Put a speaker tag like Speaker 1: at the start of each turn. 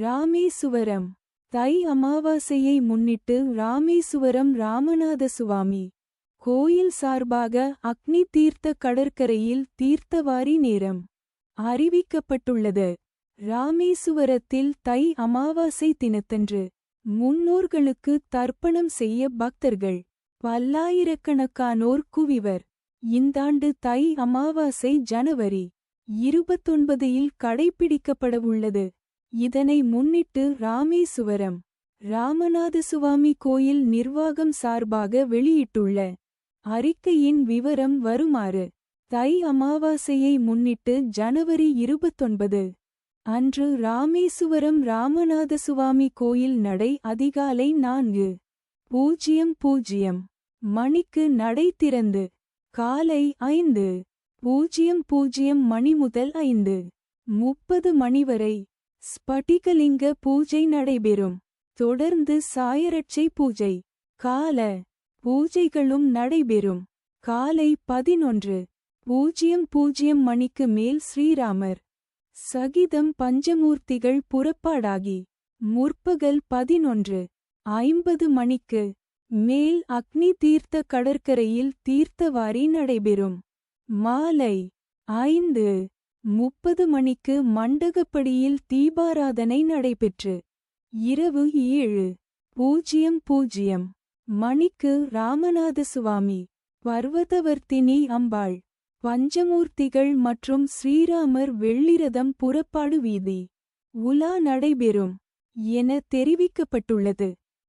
Speaker 1: ராமேசுவரம். தை அமாவாசையை முன்னிட்டு ராமேசுவரம் ராமநாத சுவாமி கோயில் சார்பாக அக்னி தீர்த்த கடற்கரையில் தீர்த்தவாரி நேரம் அறிவிக்கப்பட்டுள்ளது. ராமேசுவரத்தில் தை அமாவாசை தினத்தன்று முன்னோர்களுக்கு தர்ப்பணம் செய்ய பக்தர்கள் பல்லாயிரக்கணக்கானோர் குவிவர். இந்தாண்டு தை அமாவாசை ஜனவரி இருபத்தொன்பதில் கடைபிடிக்கப்படவுள்ளது. இதனை முன்னிட்டு ராமேசுவரம் ராமநாதசுவாமி கோயில் நிர்வாகம் சார்பாக வெளியிட்டுள்ள அறிக்கையின் விவரம் வருமாறு தை அமாவாசையை முன்னிட்டு ஜனவரி இருபத்தொன்பது அன்று ராமேசுவரம் ராமநாதசுவாமி கோயில் நடை அதிகாலை நான்கு பூஜ்ஜியம் பூஜ்ஜியம் மணிக்கு நடை திறந்து காலை ஐந்து பூஜ்ஜியம் பூஜ்ஜியம் மணி முதல் ஐந்து முப்பது மணி வரை ஸ்படிகலிங்க பூஜை நடைபெறும். தொடர்ந்து சாயரட்சை பூஜை கால பூஜைகளும் நடைபெறும். காலை பதினொன்று பூஜ்ஜியம் பூஜ்ஜியம் மணிக்கு மேல் ஸ்ரீராமர். சகிதம் பஞ்சமூர்த்திகள் புறப்பாடாகி முற்பகல் பதினொன்று ஐம்பது மணிக்கு மேல் அக்னி தீர்த்த கடற்கரையில் தீர்த்தவாரி நடைபெறும். மாலை ஐந்து முப்பது மணிக்கு மண்டகப்படியில் தீபாராதனை நடைபெற்று இரவு ஏழு பூஜ்ஜியம் பூஜ்ஜியம் மணிக்கு ராமநாதசுவாமி பர்வதவர்த்தினி அம்பாள் பஞ்சமூர்த்திகள் மற்றும் ஸ்ரீராமர் வெள்ளிரதம் புறப்பாடு வீதி உலா நடைபெறும் என தெரிவிக்கப்பட்டுள்ளது.